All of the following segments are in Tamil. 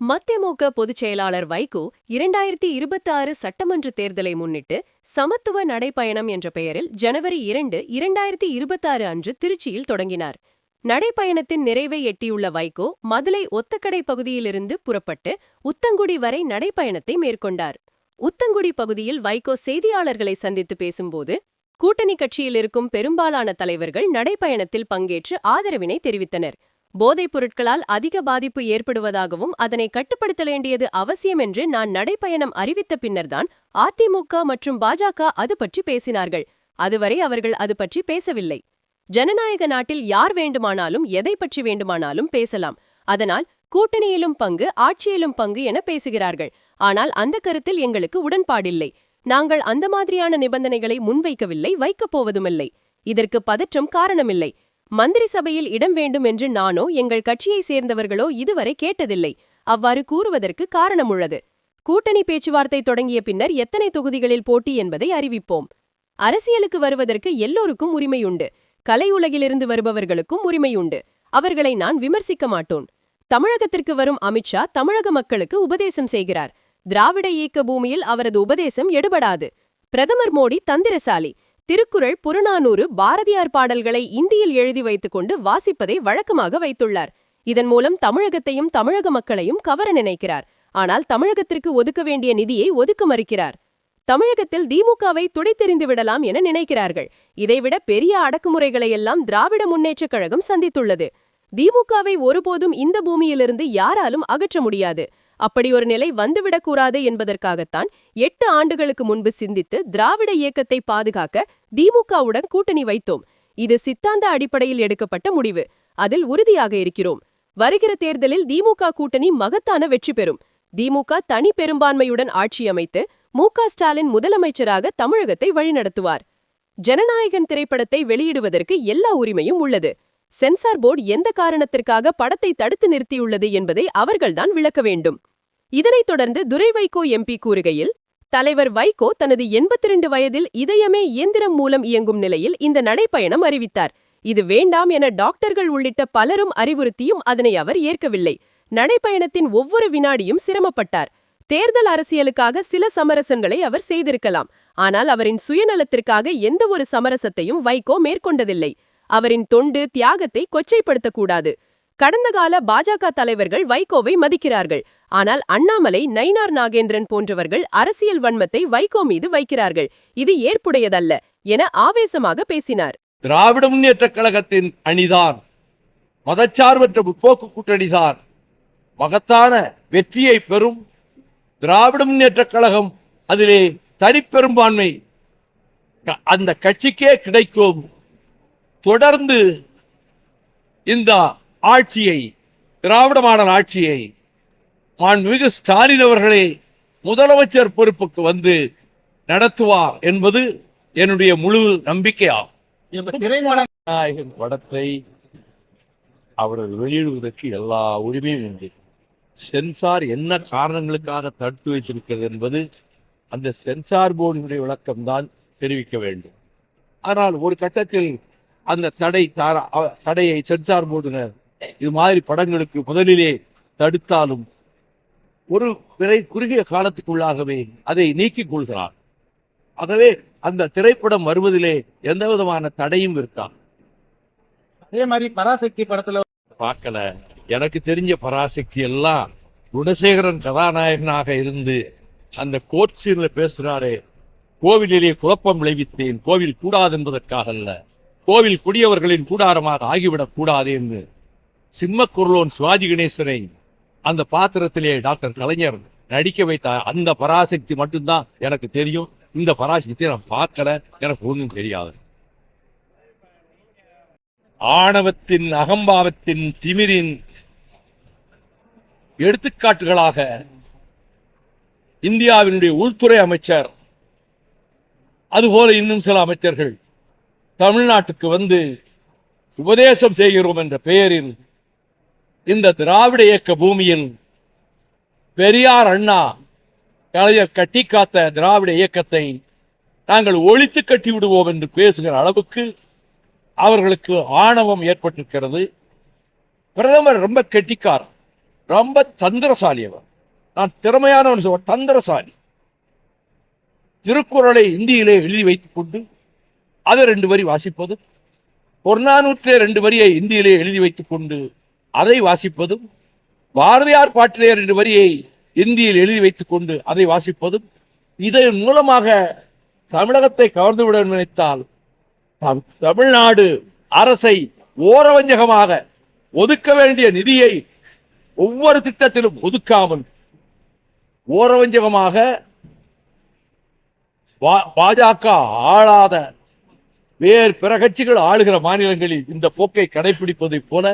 மதிமுக பொதுச் செயலாளர் வைகோ இரண்டாயிரத்தி இருபத்தாறு சட்டமன்ற தேர்தலை முன்னிட்டு சமத்துவ நடைப்பயணம் என்ற பெயரில் ஜனவரி இரண்டு இரண்டாயிரத்தி இருபத்தாறு அன்று திருச்சியில் தொடங்கினார். நடைப்பயணத்தின் நிறைவை எட்டியுள்ள வைகோ மதுரை ஒத்தக்கடை பகுதியிலிருந்து புறப்பட்டு உத்தங்குடி வரை நடைப்பயணத்தை மேற்கொண்டார். உத்தங்குடி பகுதியில் வைகோ செய்தியாளர்களை சந்தித்து பேசும்போது கூட்டணி கட்சியில் இருக்கும் பெரும்பாலான தலைவர்கள் நடைப்பயணத்தில் பங்கேற்று ஆதரவினை தெரிவித்தனர். போதைப் பொருட்களால் அதிக பாதிப்பு ஏற்படுவதாகவும் அதனை கட்டுப்படுத்த வேண்டியது அவசியம் என்று நான் நடைப்பயணம் அறிவித்த பின்னர்தான் அதிமுக மற்றும் பாஜக அது பற்றி பேசினார்கள். அதுவரை அவர்கள் அது பற்றி பேசவில்லை. ஜனநாயக நாட்டில் யார் வேண்டுமானாலும் எதை பற்றி வேண்டுமானாலும் பேசலாம். அதனால் கூட்டணியிலும் பங்கு ஆட்சியிலும் பங்கு என பேசுகிறார்கள். ஆனால் அந்த கருத்தில் எங்களுக்கு உடன்பாடில்லை. நாங்கள் அந்த மாதிரியான நிபந்தனைகளை முன்வைக்கவில்லை வைக்கப் போவதுமில்லை. இதற்கு பதற்றம் காரணமில்லை. மந்திரி சபையில் இடம் வேண்டும் என்று நானோ எங்கள் கட்சியை சேர்ந்தவர்களோ இதுவரை கேட்டதில்லை. அவ்வாறு கூறுவதற்கு காரணம் உள்ளது கூட்டணி பேச்சுவார்த்தை தொடங்கிய பின்னர் எத்தனை தொகுதிகளில் போட்டி என்பதை அறிவிப்போம். அரசியலுக்கு வருவதற்கு எல்லோருக்கும் உரிமையுண்டு. கலை உலகிலிருந்து வருபவர்களுக்கும் உரிமையுண்டு. அவர்களை நான் விமர்சிக்க மாட்டோன். தமிழகத்திற்கு வரும் அமித்ஷா தமிழக மக்களுக்கு உபதேசம் செய்கிறார். திராவிட இயக்க பூமியில் அவரது உபதேசம் எடுபடாது. பிரதமர் மோடி தந்திரசாலி. திருக்குறள் புறநானூறு பாரதியார் பாடல்களை இந்தியில் எழுதி வைத்துக்கொண்டு வாசிப்பதை வழக்கமாக வைத்துள்ளார். இதன் மூலம் தமிழகத்தையும் தமிழக மக்களையும் கவர நினைக்கிறார். ஆனால் தமிழகத்திற்கு ஒதுக்க வேண்டிய நிதியை ஒதுக்க மறுக்கிறார். தமிழகத்தில் திமுகவை துடைத்தெறிந்து விடலாம் என நினைக்கிறார்கள். இதைவிட பெரிய அடக்குமுறைகளையெல்லாம் திராவிட முன்னேற்றக் கழகம் சந்தித்துள்ளது. திமுகவை ஒருபோதும் இந்த பூமியிலிருந்து யாராலும் அகற்ற முடியாது. அப்படி ஒரு நிலை வந்துவிடக்கூடாது என்பதற்காகத்தான் எட்டு ஆண்டுகளுக்கு முன்பு சிந்தித்து திராவிட இயக்கத்தை பாதுகாக்க திமுகவுடன் கூட்டணி வைத்தோம். இது சித்தாந்த அடிப்படையில் எடுக்கப்பட்ட முடிவு. அதில் உறுதியாக இருக்கிறோம். வருகிற தேர்தலில் திமுக கூட்டணி மகத்தான வெற்றி பெறும். திமுக தனி பெரும்பான்மையுடன் ஆட்சி அமைத்து மு ஸ்டாலின் முதலமைச்சராக தமிழகத்தை வழிநடத்துவார். ஜனநாயகன் திரைப்படத்தை வெளியிடுவதற்கு எல்லா உரிமையும் உள்ளது. சென்சார் போர்டு எந்த காரணத்திற்காக படத்தை தடுத்து நிறுத்தியுள்ளது என்பதை அவர்கள்தான் விளக்க வேண்டும். இதனைத் தொடர்ந்து துரை வைகோ எம்பி கூறுகையில் தலைவர் வைகோ தனது எண்பத்தி ரெண்டு வயதில் இதயமே இயந்திரம் மூலம் இயங்கும் நிலையில் இந்த நடைப்பயணம் அறிவித்தார். இது வேண்டாம் என டாக்டர்கள் உள்ளிட்ட பலரும் அறிவுறுத்தியும் அதனை அவர் ஏற்கவில்லை. நடைப்பயணத்தின் ஒவ்வொரு வினாடியும் சிரமப்பட்டார். தேர்தல் அரசியலுக்காக சில சமரசங்களை அவர் செய்திருக்கலாம். ஆனால் அவரின் சுயநலத்திற்காக எந்த ஒரு சமரசத்தையும் வைகோ மேற்கொண்டதில்லை. அவரின் தொண்டு தியாகத்தை கொச்சைப்படுத்தக்கூடாது. கடந்த கால பாஜக தலைவர்கள் வைகோவை மதிக்கிறார்கள். ஆனால் அண்ணாமலை நைனார் நாகேந்திரன் போன்றவர்கள் அரசியல் வன்மத்தை வைகோ மீது வைக்கிறார்கள். இது ஏற்புடையதல்ல என ஆவேசமாக பேசினார். திராவிட முன்னேற்ற கழகத்தின் அணிதான் மதச்சார்பற்ற முற்போக்கு கூட்டணிதான். மகத்தான வெற்றியை பெறும் திராவிட முன்னேற்ற கழகம் அதிலே தனிப்பெரும்பான்மை அந்த கட்சிக்கே கிடைக்கும். தொடர்ந்து இந்த ஆட்சியை திராவிட மாடல் ஆட்சியை மாண்புமிகு ஸ்டாலின் அவர்களே முதலமைச்சர் பொறுப்புக்கு வந்து நடத்துவார் என்பது என்னுடைய முழு நம்பிக்கையாகும். நாயகன். படத்தை அவர்கள் வெளியிடுவதற்கு எல்லா உரிமையும் உண்டு. சென்சார் என்ன காரணங்களுக்காக தடுத்து வைத்திருக்கிறது என்பது அந்த சென்சார் போர்டினுடைய விளக்கம்தான் தெரிவிக்க வேண்டும். ஆனால் ஒரு கட்டத்தில் அந்த தடை தடையை சென்சார் போர்டினர் இது மாதிரி படங்களுக்கு முதலிலே தடுத்தாலும் ஒரு விரை குறுகிய காலத்துக்குள்ளாகவே அதை நீக்கிக் கொள்கிறார். ஆகவே அந்த திரைப்படம் வருவதிலே எந்த விதமான தடையும் இருக்கா அதே மாதிரி பராசக்தி படத்துல பார்க்கல. எனக்கு தெரிஞ்ச பராசக்தி எல்லாம் குணசேகரன் கதாநாயகனாக இருந்து அந்த கோர்ட் சீன்ல பேசுறாரே கோவிலிலே குழப்பம் விளைவித்தேன் கோவில் கூடாது என்பதற்காக அல்ல கோவில் குடியவர்களின் கூடாரமாக ஆகிவிடக் கூடாது என்று சிம்மக்குரலோன் சிவாஜி கணேசனை அந்த பாத்திரத்திலே டாக்டர் கலைஞர் நடிக்க வைத்த அந்த பராசக்தி மட்டும்தான் எனக்கு தெரியும். இந்த பராசக்தியை நான் பார்க்கல. எனக்கு ஒன்றும் தெரியாது. ஆணவத்தின் அகம்பாவத்தின் திமிரின் எடுத்துக்காட்டுகளாக இந்தியாவினுடைய உள்துறை அமைச்சர் அதுபோல இன்னும் சில அமைச்சர்கள் தமிழ்நாட்டுக்கு வந்து உபதேசம் செய்கிறோம் என்ற பெயரில் இந்த திராவிட இயக்க பூமியில் பெரியார் அண்ணா கலைஞர் கட்டி காத்த திராவிட இயக்கத்தை நாங்கள் ஒழித்து கட்டி விடுவோம் என்று பேசுகிற அளவுக்கு அவர்களுக்கு ஆணவம் ஏற்பட்டிருக்கிறது. பிரதமர் ரொம்ப கெட்டிக்கார் ரொம்ப தந்திரசாலி அவர். நான் திறமையானவன் சொல்ல தந்திரசாலி. திருக்குறளை இந்தியிலே எழுதி வைத்துக் கொண்டு அதை ரெண்டு வரி வாசிப்பது பொருநானூற்றிலே ரெண்டு வரியை இந்தியிலே எழுதி வைத்துக் கொண்டு அதை வாசிப்பதும் பாரதியார் பாட்டிலேயர் என்ற வரியை இந்தியில் எழுதி வைத்துக் கொண்டு அதை வாசிப்பதும் இதன் மூலமாக தமிழகத்தை கவர்ந்துவிட நினைத்தால் தம்- தமிழ்நாடு அரசை ஓரவஞ்சகமாக ஒதுக்க வேண்டிய நிதியை ஒவ்வொரு திட்டத்திலும் ஒதுக்காமல் ஓரவஞ்சகமாக பாஜக ஆளாத வேறு பிற கட்சிகள் ஆளுகிற மாநிலங்களில் இந்த போக்கை கடைபிடிப்பதைப் போல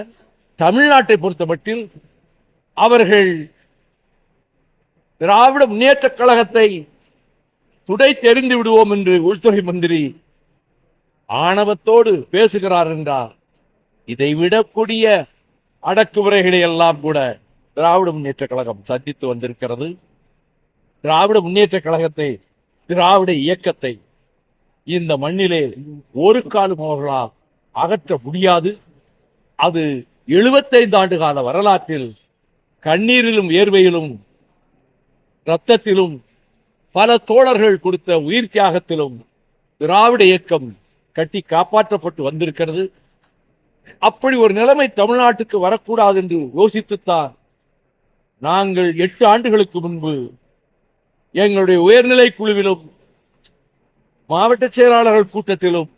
தமிழ்நாட்டை பொறுத்தமட்டில் அவர்கள் திராவிட முன்னேற்றக் கழகத்தை துடை தெரிந்து விடுவோம் என்று உள்துறை மந்திரி ஆணவத்தோடு பேசுகிறார் என்றால் இதை விடக்கூடிய அடக்குமுறைகளை எல்லாம் கூட திராவிட முன்னேற்றக் கழகம் சந்தித்து வந்திருக்கிறது. திராவிட முன்னேற்றக் கழகத்தை திராவிட இயக்கத்தை இந்த மண்ணிலே ஒரு காலம் அவர்களால் அகற்ற முடியாது. அது எழுபத்தைந்து ஆண்டு கால வரலாற்றில் கண்ணீரிலும் வேர்வையிலும் இரத்தத்திலும் பல தோழர்கள் கொடுத்த உயிர் தியாகத்திலும் திராவிட இயக்கம் கட்டி காப்பாற்றப்பட்டு வந்திருக்கிறது. அப்படி ஒரு நிலைமை தமிழ்நாட்டுக்கு வரக்கூடாது என்று யோசித்துத்தான் நாங்கள் எட்டு ஆண்டுகளுக்கு முன்பு எங்களுடைய உயர்நிலை குழுவிலும் மாவட்ட செயலாளர்கள் கூட்டத்திலும்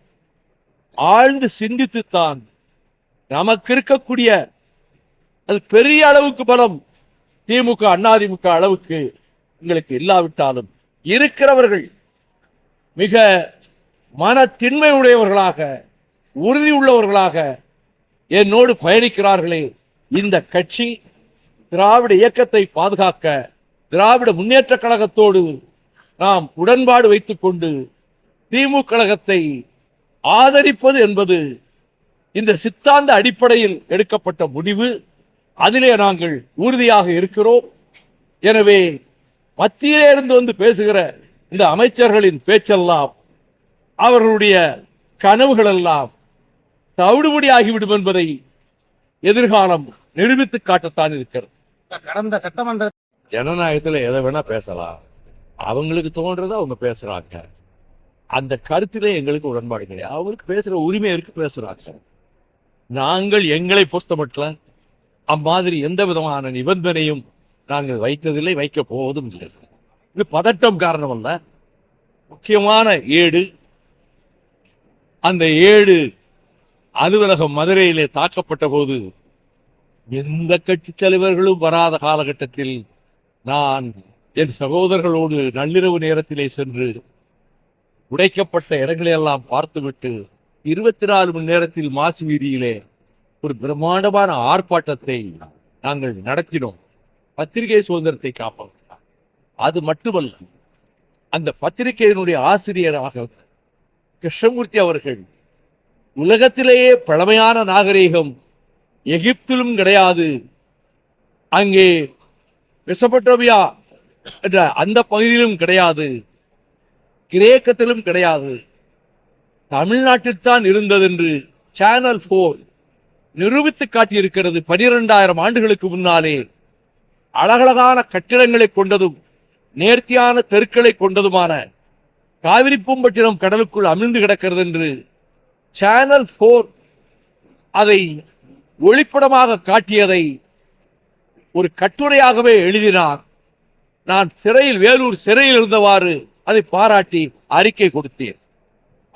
ஆழ்ந்து சிந்தித்துத்தான் நமக்கு இருக்கக்கூடிய அது பெரிய அளவுக்கு பலம் திமுக அதிமுக அளவுக்கு எங்களுக்கு இல்லாவிட்டாலும் இருக்கிறவர்கள் மிக மன உடையவர்களாக உறுதி உள்ளவர்களாக என்னோடு பயணிக்கிறார்களே. இந்த கட்சி திராவிட இயக்கத்தை பாதுகாக்க திராவிட முன்னேற்ற கழகத்தோடு நாம் உடன்பாடு வைத்துக்கொண்டு திமுக கழகத்தை ஆதரிப்பது என்பது இந்த சித்தாந்த அடிப்படையில் எடுக்கப்பட்ட முடிவு. அதிலே நாங்கள் உறுதியாக இருக்கிறோம். எனவே மத்தியிலே இருந்து வந்து பேசுகிற இந்த அமைச்சர்களின் பேச்செல்லாம் அவர்களுடைய கனவுகள் எல்லாம் தவிடுபடி ஆகிவிடும் என்பதை எதிர்காலம் நிரூபித்து காட்டத்தான் இருக்கிறது. கடந்த சட்டமன்ற ஜனநாயகத்துல எதை வேணா பேசலாம். அவங்களுக்கு தோன்றதை அவங்க பேசுறாங்க. அந்த கருத்திலே எங்களுக்கு உடன்பாடு கிடையாது. அவங்களுக்கு பேசுற உரிமை இருக்கு பேசுறாங்க. நாங்கள் எங்களை பொறுத்த மட்டும் அம்மாதிரி எந்த விதமான நிபந்தனையும் நாங்கள் வைத்ததில்லை வைக்க போவதும் இல்லை. இது பதட்டம் காரணம் அல்ல முக்கியமான ஏடு அந்த ஏடு அலுவலகம் மதுரையிலே தாக்கப்பட்ட போது எந்த கட்சி தலைவர்களும் வராத காலகட்டத்தில் நான் என் சகோதரர்களோடு நள்ளிரவு நேரத்திலே சென்று உடைக்கப்பட்ட இடங்களை எல்லாம் பார்த்துவிட்டு இருபத்தி நாலு மணி நேரத்தில் மாசு வீதியிலே ஒரு பிரம்மாண்டமான ஆர்ப்பாட்டத்தை நாங்கள் நடத்தினோம். பத்திரிகை சுதந்திரத்தை காப்போம் அது மட்டுமல்ல அந்த பத்திரிகையினுடைய ஆசிரியராக கிருஷ்ணமூர்த்தி அவர்கள் உலகத்திலேயே பழமையான நாகரீகம் எகிப்திலும் கிடையாது. அங்கே மெசபட்டோமியா என்ற அந்த பகுதியிலும் கிடையாது. கிரேக்கத்திலும் கிடையாது. தமிழ்நாட்டில்தான் இருந்தது என்று சேனல் போர் நிரூபித்து காட்டியிருக்கிறது பனிரெண்டாயிரம் ஆண்டுகளுக்கு முன்னாலே. அழகழகான கட்டிடங்களை கொண்டதும் நேர்த்தியான தெருக்களை கொண்டதுமான காவிரி பூம்பட்டினம் கடலுக்குள் அமிழ்ந்து கிடக்கிறது என்று சேனல் போர் அதை ஒளிப்படமாக காட்டியதை ஒரு கட்டுரையாகவே எழுதினார். நான் சிறையில் வேலூர் சிறையில் இருந்தவாறு அதை பாராட்டி அறிக்கை கொடுத்தேன்.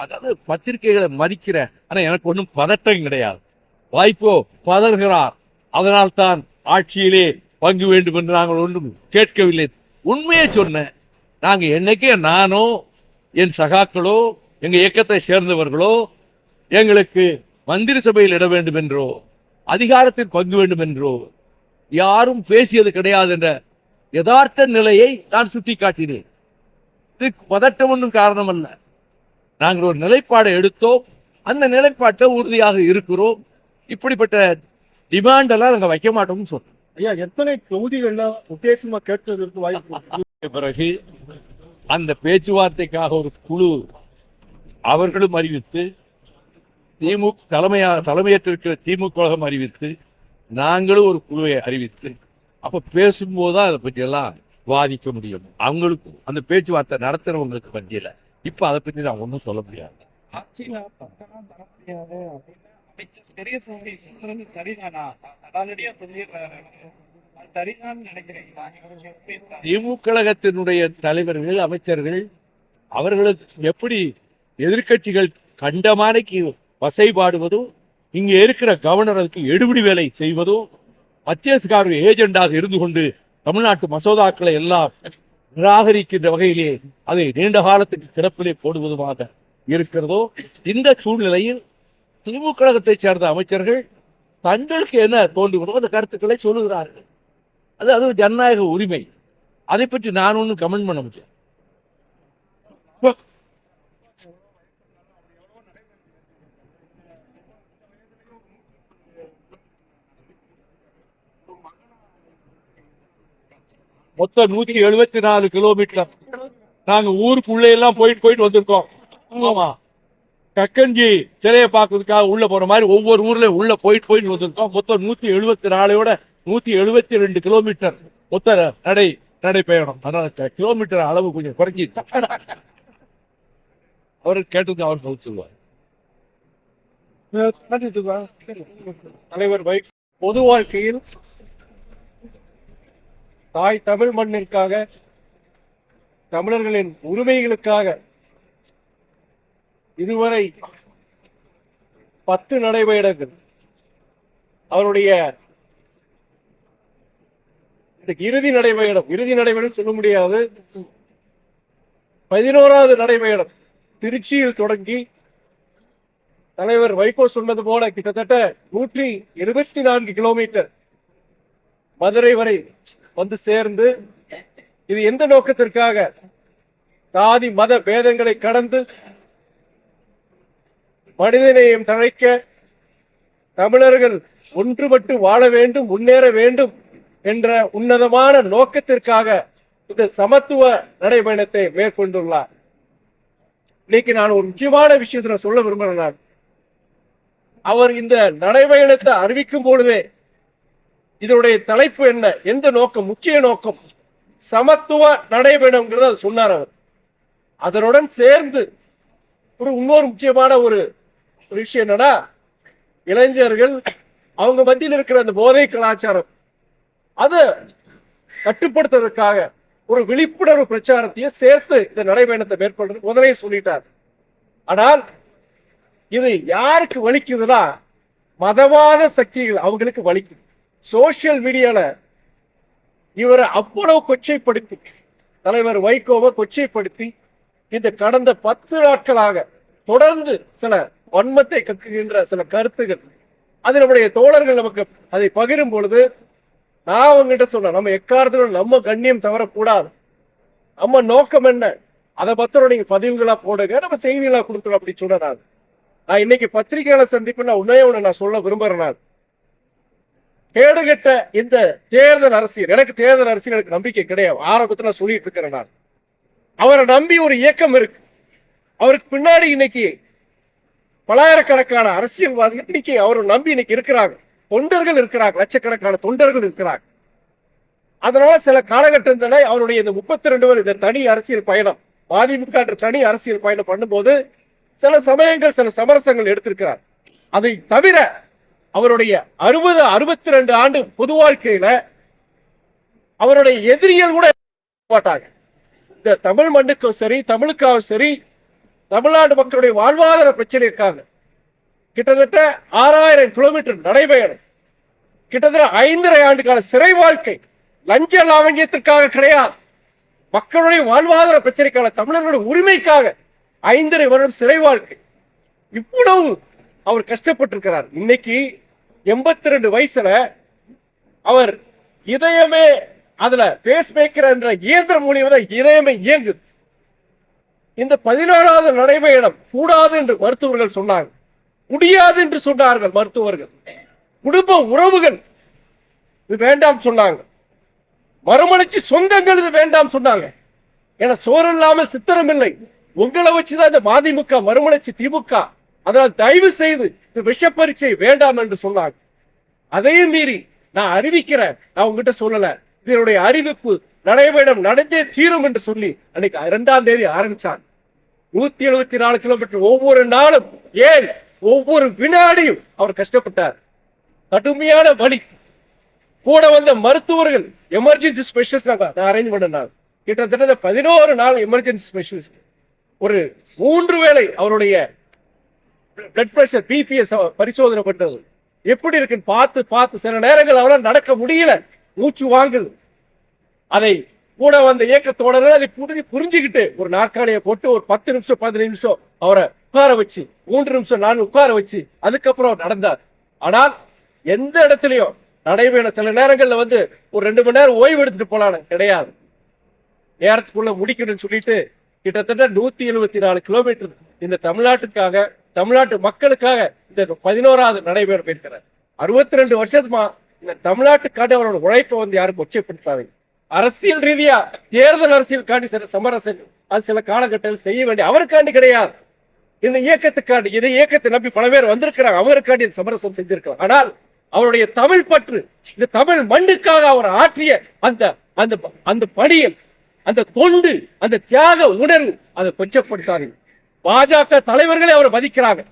அதாவது பத்திரிகைகளை மதிக்கிற ஆனால் எனக்கு ஒன்றும் பதட்டம் கிடையாது. வாய்ப்போ பதறுகிறார். அதனால் தான் ஆட்சியிலே பங்கு வேண்டும் என்று நாங்கள் ஒன்றும் கேட்கவில்லை. உண்மையை சொன்னேன் நாங்கள் என்னைக்கே நானோ என் சகாக்களோ எங்கள் இயக்கத்தை சேர்ந்தவர்களோ எங்களுக்கு மந்திரி சபையில் இட வேண்டும் என்றோ அதிகாரத்தில் பங்கு வேண்டும் என்றோ யாரும் பேசியது கிடையாது என்ற யதார்த்த நிலையை நான் சுட்டிக்காட்டினேன். இதுக்கு பதட்டம் ஒன்றும் காரணம் அல்ல நாங்கள் ஒரு நிலைப்பாடை எடுத்தோம். அந்த நிலைப்பாட்டை உறுதியாக இருக்கிறோம். இப்படிப்பட்ட டிமாண்ட் எல்லாம் நாங்கள் வைக்க மாட்டோம்னு சொன்னோம் ஐயா எத்தனை தொகுதிகள்ல உத்தேசமா கேட்பதற்கு வாய்ப்பு? பிறகு அந்த பேச்சுவார்த்தைக்காக ஒரு குழு அவர்களும் அறிவித்து திமுக தலைமையா தலைமையேற்றிருக்கிற திமுக கழகம் அறிவித்து நாங்களும் ஒரு குழுவை அறிவித்து அப்ப பேசும்போது தான் அதை பற்றி எல்லாம் விவாதிக்க முடியும். அவங்களுக்கு அந்த பேச்சுவார்த்தை நடத்துறவங்களுக்கு மத்தியில. இப்ப அதை பத்தி நான் ஒன்றும் சொல்ல முடியாது. ஆட்சியில பக்கம் தர முடியாது அப்படின்னு அமைச்சர் பெரியசாமி சொல்றது சரிதானா? அடாலடியா சொல்லிடுறாரு. அது சரிதான்னு நினைக்கிறீங்களா இவருக்கு எப்படி இருக்கா? திமுக கழகத்தினுடைய தலைவர்கள் அமைச்சர்கள் அவர்களுக்கு எப்படி எதிர்க்கட்சிகள் கண்டமானைக்கு வசைபாடுவதும் இங்க இருக்கிற கவர்னருக்கு எடுபிடி வேலை செய்வதும் மத்தியஸ்கார ஏஜெண்டாக இருந்து கொண்டு தமிழ்நாட்டு மசோதாக்களை எல்லாம் நிராகரிக்கின்ற வகையிலே அதை நீண்ட காலத்துக்கு கிடப்பிலே போடுவதுமாக இருக்கிறதோ இந்த சூழ்நிலையில் திமுக கழகத்தைச் சேர்ந்த அமைச்சர்கள் தங்களுக்கு என்ன தோன்றுகிறதோ அந்த கருத்துக்களை சொல்லுகிறார்கள். அது அது ஜனநாயக உரிமை. அதை பற்றி நான் ஒன்றும் கமெண்ட் பண்ண முடியாது. மொத்தம் நூத்தி எழுபத்தி நாலு கிலோமீட்டர் நாங்க ஊருக்குள்ள எல்லாம் போயிட்டு போயிட்டு வந்திருக்கோம். ஆமா. கக்கஞ்சி சிலையை பார்க்கறதுக்காக உள்ள போற மாதிரி ஒவ்வொரு ஊர்ல உள்ள போயிட்டு போயிட்டு வந்திருக்கோம். மொத்தம் நூத்தி எழுபத்தி நாலையோட நூத்தி எழுபத்தி ரெண்டு கிலோமீட்டர் மொத்த நடை நடைபயணம் அதனால கிலோமீட்டர் அளவு கொஞ்சம் குறைஞ்சி அவர் கேட்டது அவர் பதில் சொல்லுவார். தலைவர் பைக் பொது வாழ்க்கையில் தாய் தமிழ் மண்ணிற்காக தமிழர்களின் உரிமைகளுக்காக இதுவரை பத்து நடைபயணங்கள் அவருடைய இறுதி நடைபயணம் இறுதி நடைபயணம் சொல்ல முடியாது. பதினோராவது நடைபயணம் திருச்சியில் தொடங்கி தலைவர் வைகோ சொன்னது போல கிட்டத்தட்ட நூற்றி இருபத்தி நான்கு கிலோமீட்டர் மதுரை வரை வந்து சேர்ந்து இது எந்த நோக்கத்திற்காக? சாதி மத பேதங்களை கடந்து மனிதநேயம் தழைக்க தமிழர்கள் ஒன்றுபட்டு வாழ வேண்டும் முன்னேற வேண்டும் என்ற உன்னதமான நோக்கத்திற்காக இந்த சமத்துவ நடைபயணத்தை மேற்கொண்டுள்ளார். இன்னைக்கு நான் ஒரு முக்கியமான விஷயத்தை சொல்ல விரும்புகிறேன் நான். அவர் இந்த நடைபயணத்தை அறிவிக்கும் பொழுதே இதனுடைய தலைப்பு என்ன? எந்த நோக்கம்? முக்கிய நோக்கம். சமத்துவ நடைபயணம்ங்கிறத சொன்னார் அவர். அதனுடன் சேர்ந்து ஒரு இன்னொரு முக்கியமான ஒரு விஷயம் என்னன்னா இளைஞர்கள் அவங்க மத்தியில் இருக்கிற அந்த போதை கலாச்சாரம் அதை கட்டுப்படுத்துறதுக்காக ஒரு விழிப்புணர்வு பிரச்சாரத்தையும் சேர்த்து இந்த நடைபயணத்தை மேற்கொண்டு முதலே சொல்லிட்டார். ஆனால் இது யாருக்கு வலிக்குதுன்னா மதவாத சக்திகள் அவங்களுக்கு வலிக்குது. சோசியல் மீடியாவில் இவரை அவ்வளவு கொச்சைப்படுத்தி தலைவர் வைகோவை கொச்சைப்படுத்தி இந்த கடந்த பத்து நாட்களாக தொடர்ந்து சில வன்மத்தை கக்குகின்ற சில கருத்துகள் அது நம்முடைய தோழர்கள் நமக்கு அதை பகிரும் பொழுது நான் அவங்ககிட்ட சொன்னேன் நம்ம எக்காரத்திலும் நம்ம கண்ணியம் தவறக்கூடாது. நம்ம நோக்கம் என்ன? அதை பத்திரம் நீங்க பதிவுகளா போடுங்க நம்ம செய்திகளா கொடுக்குறோம் அப்படின்னு சொன்னேன் நான். நான் இன்னைக்கு பத்திரிகையாளர் சந்திப்பு நான் உன்னே ஒன்று நான் சொல்ல விரும்புறேன் நான். கேடுகட்ட இந்த தேர்தல் அரசியல் எனக்கு தேர்தல் அரசியல் எனக்கு நம்பிக்கை கிடையாது. ஆரம்பத்தில் நான் சொல்லிட்டு இருக்கிறேன் நான். அவரை நம்பி ஒரு இயக்கம் இருக்கு. அவருக்கு பின்னாடி இன்னைக்கு பலாயிரக்கணக்கான அரசியல்வாதிகள் இன்னைக்கு அவரை நம்பி இன்னைக்கு இருக்கிறாங்க. தொண்டர்கள் இருக்கிறாங்க லட்சக்கணக்கான தொண்டர்கள் இருக்கிறாங்க. அதனால சில காலகட்டத்தில் அவருடைய இந்த முப்பத்தி ரெண்டு பேர் இந்த தனி அரசியல் பயணம் மதிமுக தனி அரசியல் பயணம் பண்ணும்போது சில சமயங்கள் சில சமரசங்கள் எடுத்திருக்கிறார். அதை தவிர அவருடைய அறுபது அறுபத்தி ரெண்டு ஆண்டு பொது வாழ்க்கையில அவருடைய எதிரிகள் கூட மாட்டாங்க. இந்த தமிழ் மண்ணுக்கும் சரி தமிழுக்காகவும் சரி தமிழ்நாடு மக்களுடைய வாழ்வாதார பிரச்சனை இருக்காங்க. கிட்டத்தட்ட ஆறாயிரம் கிலோமீட்டர் நடைபயணம். கிட்டத்தட்ட ஐந்தரை ஆண்டு கால சிறை வாழ்க்கை லஞ்ச லாவண்யத்திற்காக கிடையாது. மக்களுடைய வாழ்வாதார பிரச்சனைக்கான தமிழர்களுடைய உரிமைக்காக ஐந்தரை வருடம் சிறை வாழ்க்கை. இவ்வளவு அவர் கஷ்டப்பட்டிருக்கிறார். இன்னைக்கு எண்பத்தி ரெண்டு வயசுல அவர் இதயமே அதுல பேஸ் மேக்கர் என்ற இயந்திரம் மூலியமா தான் இதயமே இயங்குது. இந்த பதினாறாவது நடைபயணம் கூடாது என்று மருத்துவர்கள் சொன்னாங்க. முடியாது என்று சொன்னார்கள் மருத்துவர்கள். குடும்ப உறவுகள் இது வேண்டாம் சொன்னாங்க. மறுமலர்ச்சி சொந்தங்கள் இது வேண்டாம் சொன்னாங்க. என சோறு இல்லாமல் சித்திரம் இல்லை உங்களை வச்சுதான் இந்த மதிமுக மறுமலர்ச்சி திமுக. அதனால் தயவு செய்து இந்த விஷ பரீட்சை வேண்டாம் என்று சொன்னாங்க அதையும் மீறி நான் அறிவிக்கிறேன். நான் உங்ககிட்ட சொல்லல. இதனுடைய அறிவிப்பு. நடைபெறும் நடந்தே தீரும் என்று சொல்லி அன்னைக்கு இரண்டாம் தேதி ஆரம்பிச்சாங்க நூத்தி எழுபத்தி நாலு கிலோமீட்டர் ஒவ்வொரு நாளும் ஏன் ஒவ்வொரு வினாடியும் அவர் கஷ்டப்பட்டார். கடுமையான வழி கூட வந்த மருத்துவர்கள் எமர்ஜென்சி ஸ்பெஷலிஸ்ட் நாங்கள் அரேஞ்ச் பண்ணேன் கிட்டத்தட்ட பதினோரு நாள் எமர்ஜென்சி ஸ்பெஷலிஸ்ட் ஒரு மூன்று வேளை அவருடைய பிளட் ப்ரெஷர் பிபிஎஸ் பரிசோதனை பண்றது. எப்படி இருக்குன்னு பார்த்து பார்த்து சில நேரங்கள் அவரால் நடக்க முடியல. மூச்சு வாங்குது. அதை கூட வந்த இயக்கத்தோடர்கள் அதை புரிஞ்சு புரிஞ்சுக்கிட்டு ஒரு நாற்காலியை போட்டு ஒரு பத்து நிமிஷம் பதினஞ்சு நிமிஷம் அவரை உட்கார வச்சு மூன்று நிமிஷம் நான் உட்கார வச்சு அதுக்கப்புறம் நடந்தார். ஆனால் எந்த இடத்துலயும் நடைபெற சில நேரங்கள்ல வந்து ஒரு ரெண்டு மணி நேரம் ஓய்வு எடுத்துட்டு போலான்னு கிடையாது. நேரத்துக்குள்ள முடிக்கணும்னு சொல்லிட்டு கிட்டத்தட்ட நூத்தி எழுபத்தி நாலு கிலோமீட்டர் இந்த தமிழ்நாட்டுக்காக தமிழ்நாட்டு மக்களுக்காக இந்த பதினோராவது நடைபெற போயிருக்கிறார் அறுபத்தி ரெண்டு வருஷத்துமா இந்த தமிழ்நாட்டுக்காண்டி அவரோட உழைப்பை வந்து யாரும் கொச்சைப்படுத்தாதீங்க அரசியல் ரீதியா தேர்தல் அரசியலுக்காண்டி சில சமரசம் அது சில காலகட்டங்கள் செய்ய வேண்டிய அவருக்காண்டி கிடையாது. இந்த இயக்கத்துக்காண்டி இதை இயக்கத்தை நம்பி பல பேர் வந்திருக்கிறாங்க அவருக்காண்டி இந்த சமரசம் செஞ்சிருக்கிறார் ஆனால் அவருடைய தமிழ் பற்று இந்த தமிழ் மண்ணுக்காக அவர் ஆற்றிய அந்த அந்த அந்த பணியில் அந்த தொண்டு அந்த தியாக உணர்வு அதை கொச்சப்படுத்தாதீங்க. பாஜக தலைவர்களே அவரை மதிக்கிறாங்க.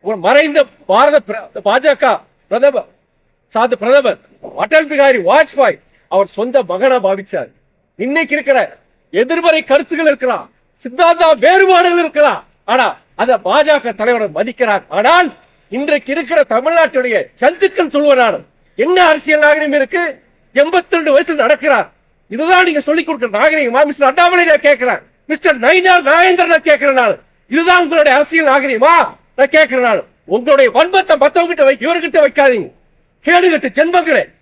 ஒரு மறைந்த பாரத பிர- பாஜக பிரதமர் சாது பிரதமர் அடல் பிகாரி வாஜ்பாய் அவர் சொந்த மகனா பாவிச்சார். இன்னைக்கு இருக்கிற எதிர்மறை கருத்துக்கள் இருக்கலாம் சித்தாந்தா வேறுபாடுகள் இருக்கலாம் ஆனா அத பாஜக தலைவரை மதிக்கிறார். ஆனால் இன்றைக்கு இருக்கிற தமிழ்நாட்டுடைய சொல்லுவேன் நான் என்ன அரசியல் நாகரிகம் இருக்கு? எண்பத்தி ரெண்டு வயசுல நடக்கிறார். இதுதான் நீங்க சொல்லிக் கொடுக்கிற நாகரிகமா. மிஸ்டர் அண்ணாமலை நான் கேட்கிறேன். மிஸ்டர் நைனா நாகேந்திரன் நான் கேட்கிறேன் நான். இதுதான் உங்களுடைய அரசியல் நாகரிகமா? நான் கேட்கிறேன் நான். உங்களுடைய வன்பத்தை மற்றவங்கிட்ட வை இவர்கிட்ட வைக்காதீங்க. கேடுகட்டு ஜென்மங்களே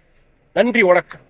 நன்றி வணக்கம்.